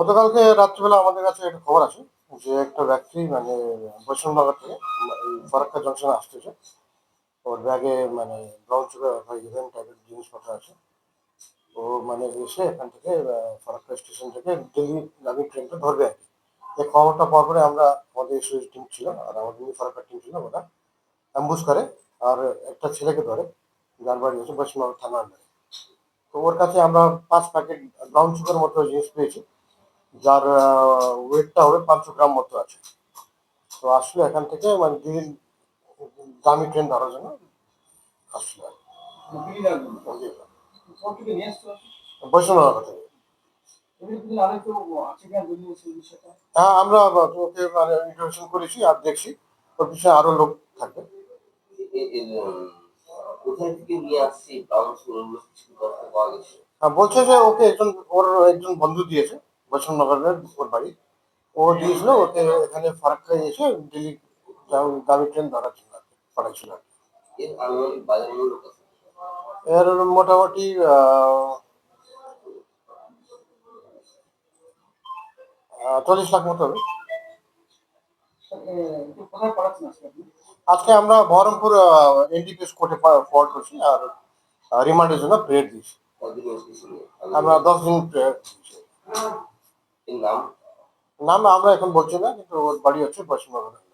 গতকালকে রাত্রিবেলা আমাদের কাছে একটা খবর আছে যে একটা ব্যক্তি মানে বৈষ্ণবনগর থেকে ফারাক্কা জংশনে আসতেছে ওর ব্যাগে মানে ব্রাউন বা ইভেন্ট টাইপের জিনিসপত্র আছে। ও মানে এসে এখান থেকে ফারাক্কা স্টেশন থেকে দিল্লি গামী ট্রেনটা ধরবে আর কি। এই খবরটা পাওয়ার পরে আমরা, আমাদের এসওএস টিম ছিল, আর আমাদের ফারাক্কা টিম ছিল, ওরা অ্যাম্বুস করে, আর একটা ছেলেকে ধরে যার বাড়ি হচ্ছে বৈষ্ণব থানার তো ওর কাছে আমরা পাঁচ প্যাকেট ব্রাউন সুগার মতো জিনিস পেয়েছি। যার ওয়েটটা হবে পাঁচশো গ্রাম মতো আছে। তো আসলে এখান থেকে মানে দিন দামি ট্রেন ধরার জন্য আসলে। বৈষ্ণবনগর থেকে। হ্যাঁ আমরা ওকে মানে ইন্টারভিউশন করেছি আর দেখছি। ওর পিছনে আরও লোক থাকবে। আর বলছে যে ওকে একজন, ওর একজন বন্ধু দিয়েছে। বৈষ্ণবনগরের ওর বাড়ি। ও দিয়েছিল ওকে এখানে ফারাক্কায় এসে দিল্লি দামি ট্রেন আর পাঠাইছিল এর মোটামুটি চল্লিশ লাখ মতো হবে। আজকে আমরা বহরমপুর এনডিপিএস কোর্টে ফরওয়ার্ড করছি আর রিমান্ডের জন্য প্রেয়ার দিয়েছি। আমরা দশ দিন প্রেয়ার দিয়েছি। এর না না আমরা এখন বলছি না কিন্তু বাড়ি হচ্ছে পশ্চিমবঙ্গ।